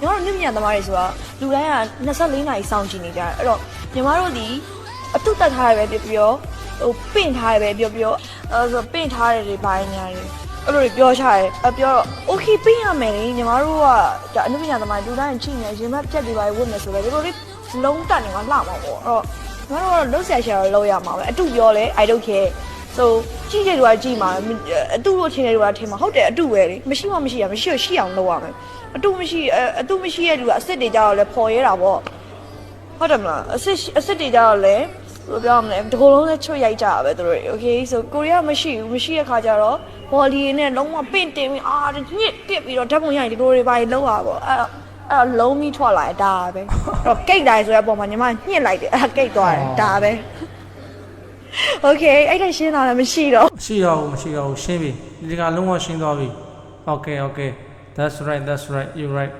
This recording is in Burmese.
ညီမတို့ညဉ့်ညံသမားတွေဆိုတာလူတိုင်းက24နာရီစောင့်ကြည့်နေကြတယ်အဲ့တော့ညီမတို့ဒီအတုတက်ထားရပဲပြောပြောဟိုပင့်ထားရပဲပြောပြောအဲဆိုပင့်ထားရတယ်တွေဘာညာတွေအဲ့လိုတွေပြောချတယ်အပြောတော့ okay ပင့်ရမယ်လေညီမတို့ကဒါအနုပညာသမားတွေလူတိုင်းချိန်နေရင်မပြတ်တွေပါဝတ်နေဆိုပဲဒီလိုလေးလုံးတက်နေမှာလှမှာပေါ့အဲ့တော့ညီမတို့ကတော့လုံးဆက်ရှာတော့လုံးရမှာပဲအတုပြောလဲ I don't care so ကြည့်တဲ့လူကကြည့်မှာအတုလို့ထင်တဲ့လူကထင်မှာဟုတ်တယ်အတုပဲလေမရှိမှမရှိရမရှိရရှိအောင်လုပ်ရမယ်အတုမရှိအတုမရှိတဲ့လူကအစ်စ်တွေကြတော့လဲပေါ်ရဲတာပေါ့ဟုတ်တယ်မလားအစ်စ်အစ်စ်တွေကြတော့လဲဘယ်လိုပြောရမလဲဒီကုလုံးလဲချွတ်ရိုက်ကြတာပဲသူတို့ okay so ကိုရီးယားမရှိဘူးမရှိတဲ့ခါကျတော့ဘော်လီနဲ့လုံးဝပင့်တင်ပြီးအာညစ်တစ်ပြီးတော့ဓာတ်ပုံရိုက်ဒီလိုတွေပါလောက်ရပါအဲ့အဲ့တော့လုံးပြီးထွက်လာတယ်ဒါပဲအဲ့တော့ကိတ်တိုင်းဆိုတဲ့အပေါ်မှာညီမညှစ်လိုက်တယ်အဲ့ကိတ်သွားတယ်ဒါပဲ Okay အဲ့ဒါရှင်းတာလည်းမရှိတော့မရှိတော့ဘူးမရှိတော့ဘူးရှင်းပြီဒီကလုံးဝရှင်းသွားပြီ Okay okay that's right that's right you right